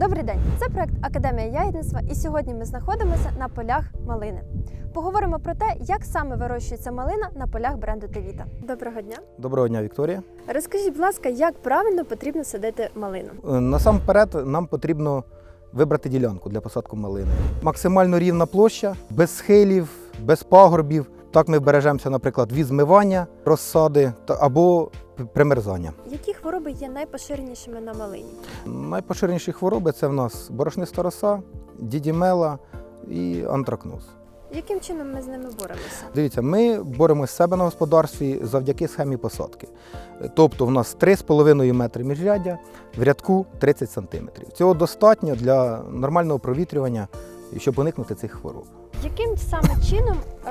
Добрий день! Це проект Академія ягідництва, і сьогодні ми знаходимося на полях малини. Поговоримо про те, як саме вирощується малина на полях бренду Тевіта. Доброго дня! Доброго дня, Вікторія. Розкажіть, будь ласка, як правильно потрібно садити малину? Е, Насамперед нам потрібно вибрати ділянку для посадки малини. Максимально рівна площа, без схилів, без пагорбів. Так ми бережемося, наприклад, від змивання розсади або примерзання. Які хвороби є найпоширенішими на малині? Найпоширеніші хвороби це в нас борошниста роса, дідімела і антракноз. Яким чином ми з ними боремося? Дивіться, ми боремося з себе на господарстві завдяки схемі посадки. Тобто в нас 3,5 метри міжряддя, в рядку 30 сантиметрів. Цього достатньо для нормального провітрювання, щоб уникнути цих хвороб. Яким саме чином е,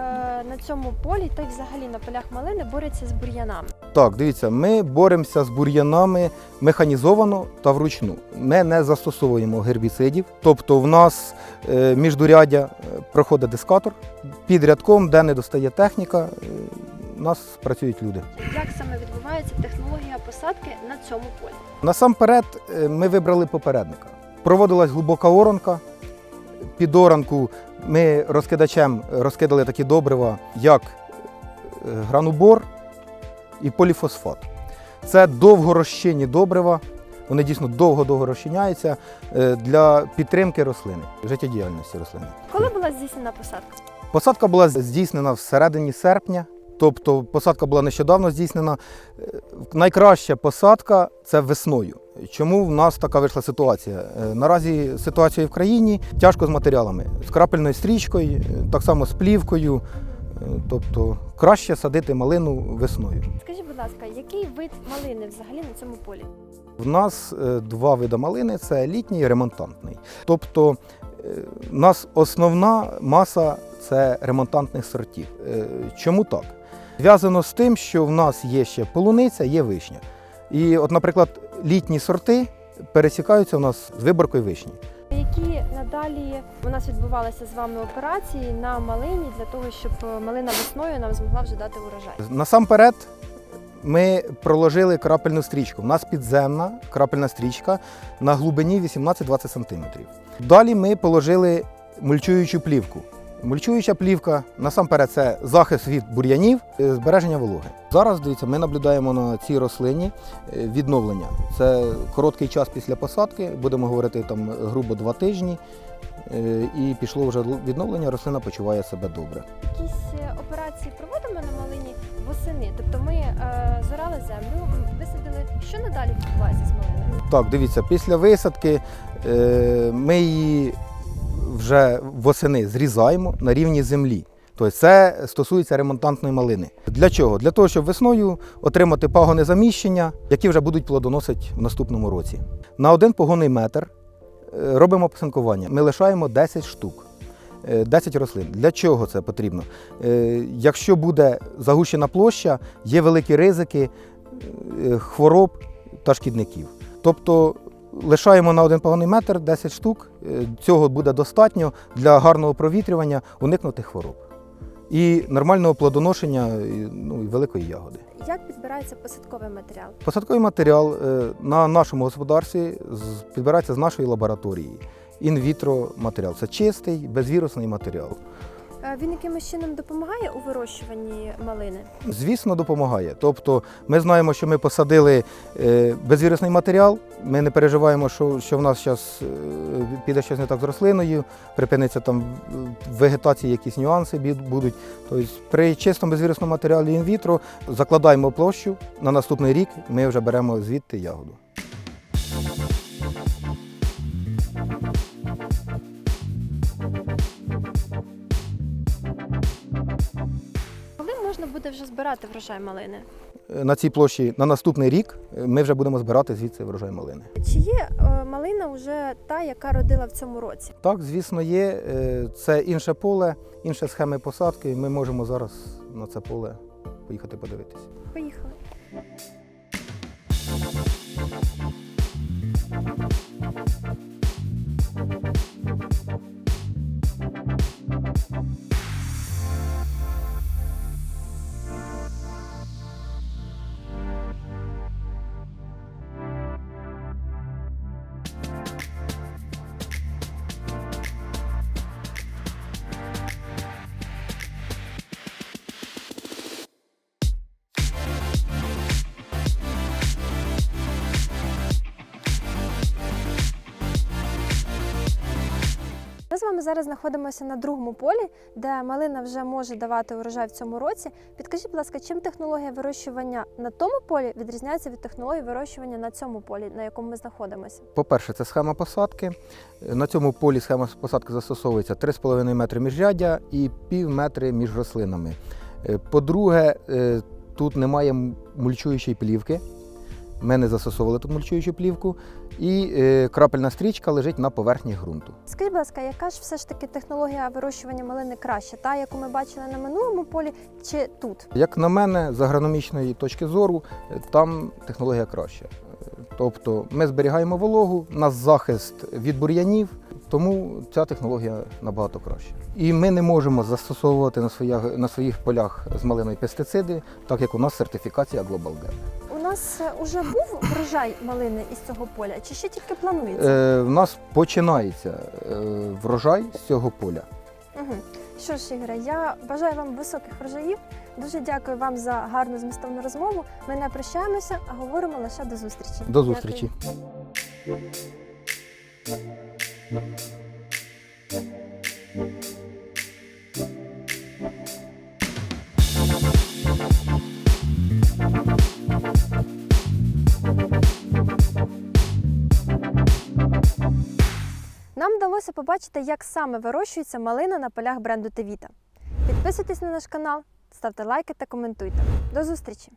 на цьому полі та й взагалі на полях малини борються з бур'янами? Так, дивіться, ми боремося з бур'янами механізовано та вручну. Ми не застосовуємо гербіцидів, тобто в нас е, міждуряддя е, проходить дискатор. Під рядком, де не достає техніка, е, у нас працюють люди. Як саме відбувається технологія посадки на цьому полі? Насамперед е, ми вибрали попередника. Проводилась глибока оранка. Під оранку ми розкидачем розкидали такі добрива, як е, гранубор і поліфосфат. Це довгорозчинні добрива. Вони дійсно довго-довго розчиняються е, для підтримки рослини, життєдіяльності рослини. Коли була здійснена посадка? Посадка була здійснена всередині серпня, тобто посадка була нещодавно здійснена. Е, Найкраща посадка це весною. Чому в нас така вийшла ситуація? Е, Наразі ситуація в країні тяжко з матеріалами, з крапельною стрічкою, е, так само з плівкою. Е, Тобто краще садити малину весною. Скажіть, будь ласка, який вид малини взагалі на цьому полі? В нас два види малини це літній і ремонтантний. Тобто в нас основна маса це ремонтантних сортів. Чому так? Зв'язано з тим, що в нас є ще полуниця, є вишня. І, от, наприклад, літні сорти пересікаються у нас з виборкою вишні. Які надалі у нас відбувалися з вами операції на малині для того, щоб е, малина весною нам змогла вже дати урожай? Насамперед, ми проложили крапельну стрічку. У нас підземна крапельна стрічка на глибині 18-20 см. Далі ми положили мульчуючу плівку. Мульчуюча плівка насамперед це захист від бур'янів, е, збереження вологи. Зараз дивіться, ми наблюдаємо на цій рослині е, відновлення. Це короткий час після посадки, будемо говорити там грубо два тижні. е, І пішло вже відновлення, рослина почуває себе добре. Якісь операції проводимо на малині восени. Тобто ми е, зорали землю, висадили. Що надалі відбувається з малиною? Так, дивіться, після висадки е, ми її вже восени зрізаємо на рівні землі. Тобто це стосується ремонтантної малини. Для чого? Для того, щоб весною отримати пагони заміщення, які вже будуть плодоносити в наступному році. На один погонний метр е, робимо посинкування. Ми лишаємо 10 штук. е, 10 рослин. Для чого це потрібно? Е, Якщо буде загущена площа, є великі ризики е, хвороб та шкідників. Тобто лишаємо на один поганий метр 10 штук. Е, Цього буде достатньо для гарного провітрювання, уникнути хвороб. І нормального плодоношення ну, і великої ягоди. Як підбирається посадковий матеріал? Посадковий матеріал е, на нашому господарстві підбирається з нашої лабораторії. Інвітро матеріал. Це чистий, безвірусний матеріал. Е, Він якимось чином допомагає у вирощуванні малини? Звісно, допомагає. Тобто ми знаємо, що ми посадили е, безвірусний матеріал. Ми не переживаємо, що, що в нас зараз піде щось не так з рослиною, припиниться там в вегетації якісь нюанси будуть. Тобто при чистому безвірусному матеріалі інвітро закладаємо площу. На наступний рік ми вже беремо звідти ягоду. Можна буде вже збирати врожай малини? Е, На цій площі на наступний рік е, ми вже будемо збирати звідси врожай малини. Чи є е, малина вже та, яка родила в цьому році? Так, звісно, є. Це інше поле, інші схеми посадки. Ми можемо зараз на це поле поїхати подивитися. Поїхали. Ми зараз знаходимося на другому полі, де малина вже може давати урожай в цьому році. Підкажіть, будь ласка, чим технологія вирощування на тому полі відрізняється від технології вирощування на цьому полі, на якому ми знаходимося? По-перше, це схема посадки. На цьому полі схема посадки застосовується 3,5 метри міжряддя і пів метри між рослинами. Е, По-друге, е, тут немає мульчуючої плівки. Ми не застосовували тут мульчуючу плівку, і е, крапельна стрічка лежить на поверхні ґрунту. Скажіть, будь ласка, яка ж все ж таки технологія вирощування малини краще? Та, яку ми бачили на минулому полі, чи тут? Як на мене, з агрономічної точки зору, е, там технологія краща. Е, Тобто ми зберігаємо вологу, у нас захист від бур'янів, тому ця технологія набагато краща. І ми не можемо застосовувати на своїх, на своїх полях з малиною пестициди, так як у нас сертифікація Global Gap. Нас е, уже був врожай малини із цього поля, чи ще тільки планується? Е, в нас починається е, врожай з цього поля. Угу. Що ж, Ігоре, я бажаю вам високих врожаїв. Дуже дякую вам за гарну змістовну розмову. Ми не прощаємося, а говоримо лише до зустрічі. До зустрічі. Нам побачити, як саме вирощується малина на полях бренду Тевіта. Підписуйтесь на наш канал, ставте лайки та коментуйте. До зустрічі!